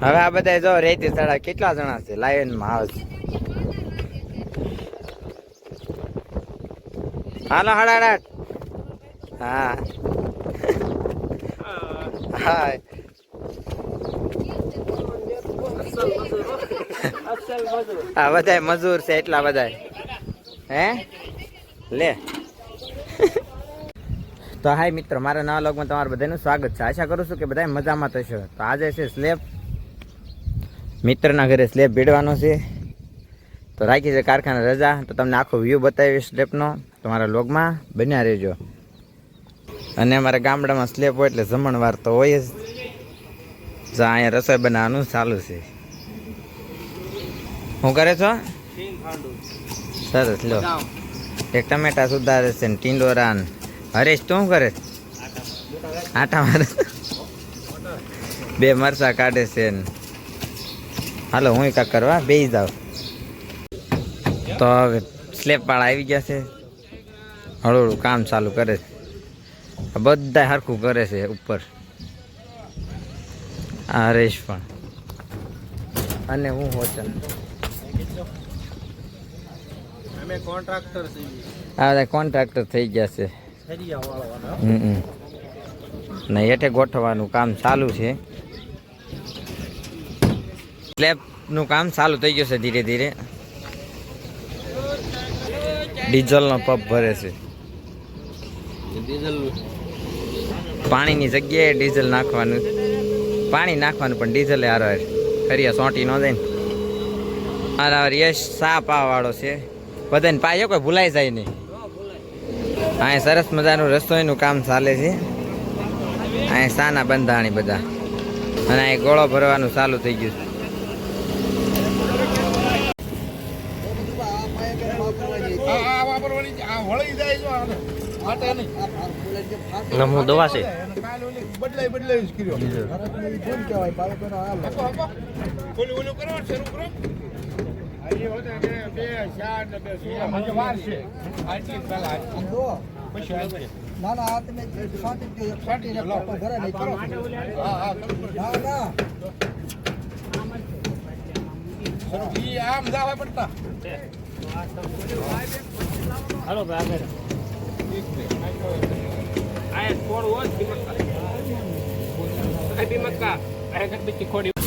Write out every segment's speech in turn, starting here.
હવે આ બધા જો રેતી સાડા કેટલા જણા છે? લાઈનમાં આવે છે હાલો હડાડાટ હા. હા આ બધા મજૂર છે એટલા બધા હે? લે. તો હાય મિત્રો, મારા નવા લોગમાં તમારું બધાનું સ્વાગત છે. આશા કરું છું કે બધા મજામાં થશો તો આજે છે સ્લેબ મિત્રના ઘરે સ્લેબ ભેડવાનો છે. તો રાખી છે કારખાના રજા. તો તમને આખો વ્યૂ બતાવીશ સ્લેબનો તમારા લોગમાં બન્યા રહેજો. અને અમારા ગામડામાં સ્લેબ હોય એટલે જમણવાર તો હોય જ. જા, અહીંયા રસોઈ બનાવવાનું ચાલુ છે. શું કરે છો? સરસ, લો. એક ટમેટા સુધારે છે ને ટીંડોરા હરેશ, તું શું કરે? આટા મારે. બે મરચા કાઢે છે ને. હાલો હું કાંક કરવા બે જાઉં તો હવે સ્લેપવાળા આવી ગયા છે. હળું હળું કામ ચાલુ કરે છે. બધા હરખું કરે છે ઉપર. આ રેશ પણ. અને હું હોચન. અમે કોન્ટ્રાક્ટર છીએ કોન્ટ્રાક્ટર થઈ ગયા છે. હમ. ને હેઠે ગોઠવવાનું કામ ચાલુ છે. સ્લેબનું કામ ચાલુ થઈ ગયું છે ધીરે ધીરે. ડીઝલનો પંપ ભરે છે. પાણીની જગ્યાએ ડીઝલ નાખવાનું. પાણી નાખવાનું પણ ડીઝલે હારો ફરિયા સોંટી ન જાય ને. મારા યશ સા પાવાળો છે. બધાને પાયો કોઈ ભૂલાઈ જાય નહીં. અહીં સરસ મજાનું રસોઈનું કામ ચાલે છે. અહીં સાના બંધાણી બધા. અને અહીં ગોળો ભરવાનું ચાલુ થઈ ગયું છે. આ વાપરવાની છે. આ વળી જાય જો આને. ફાટે નહીં. નમો દવા છે બદલાઈ બદલાઈ જ કર્યો. ઓલું ઓલું કરો શરૂ કરો. આ એ હોતે બે બે ચાર ને બે સોળ. હજી વાર છે આટલી જ પહેલા આટલી. પછી આટલી. સાટી ને લો. હા, હા, કરો. શરૂ. ઈ આમ જાવા પડતા હાલો ભાઈ આગળ આ થોડું હોય બીમક્કા બીમક્કા આ ગણપતિ ખોડી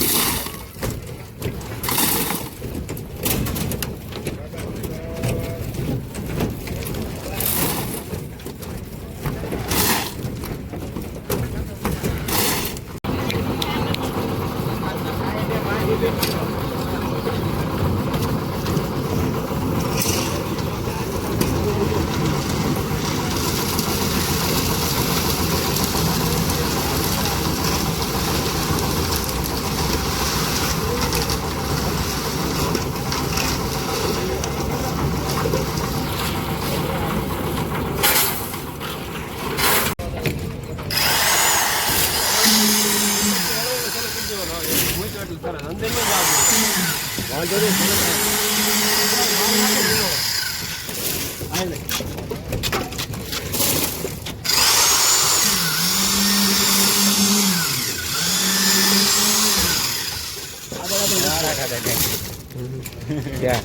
ક્યાં?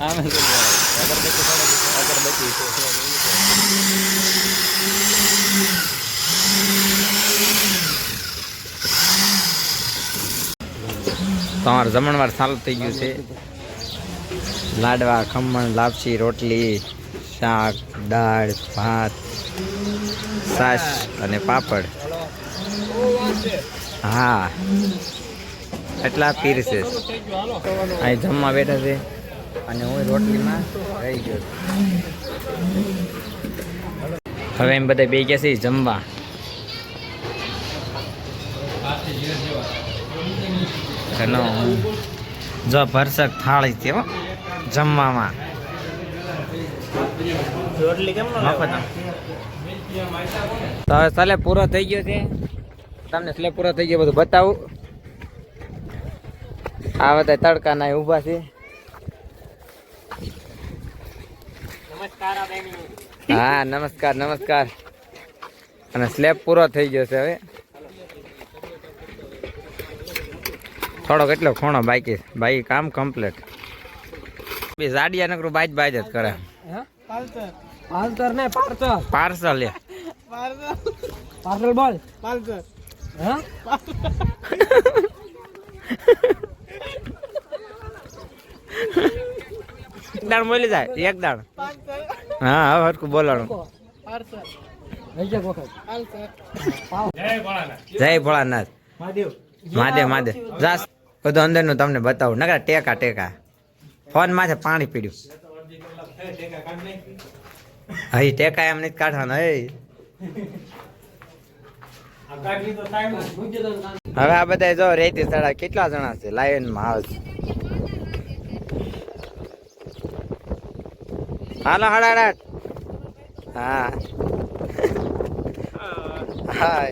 આમાં શું કહેવાય? અગરબત્તી છે. તમારું જમણવાર ચાલુ થઈ ગયું છે. લાડવા, ખમણ, લાપસી, રોટલી, શાક, દાળ, ભાત, છાશ અને પાપડ. હા. એટલા પીર છે. અહીં જમવા બેઠા છે અને હું રોટલીમાં રહી ગયો હવે એમ બધા બે ગયા છે જમવા. એનો જો ભરસક થાળી છે હો જમવામાં. તો હવે સ્લેબ પૂરો થઈ ગયો છે. તમને સ્લેબ પૂરો થઈ ગયો બધું બતાવું. આ બધા તડકાના ઊભા છે. હા નમસ્કાર નમસ્કાર. અને સ્લેબ પૂરો થઈ ગયો છે હવે. થોડોક એટલો ખૂણો બાકી? બાકી કામ કમ્પ્લીટ બી જાડિયા નકરું બાજ બાજ જ કરે. પાલતર. ને પાર્સલ. પાર્સલ લે પાર્સલ બોલ. પાલતર. હા? દાણ બોલી જાય એક દાણ. હા હવે હરકું બોલાણું. લઈ જા જય ભોળાનાથ. મહાદેવ. મહાદેવ જાસ બધું અંદરનું તમને બતાવું. નકરા ટેકા ટેકા. ફોન માથે પાણી પીડ્યું. હઈ ટેકા એમ નથી કાઢવાના હે હવે આ બધા જો રેતી સડા કેટલા જણા છે? લાઈનમાં આવે છે હાલો હડાડાટ હા. હા.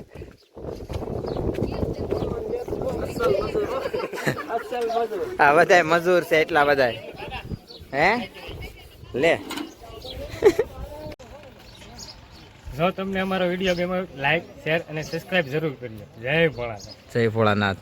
આ બધા મજૂર છે એટલા બધા હે? લે. જો તમને અમારો વીડિયો ગમ્યો લાઈક શેર અને સબસ્ક્રાઇબ જરૂર કરજો. જય ભોળાનાથ. જય ભોળાનાથ.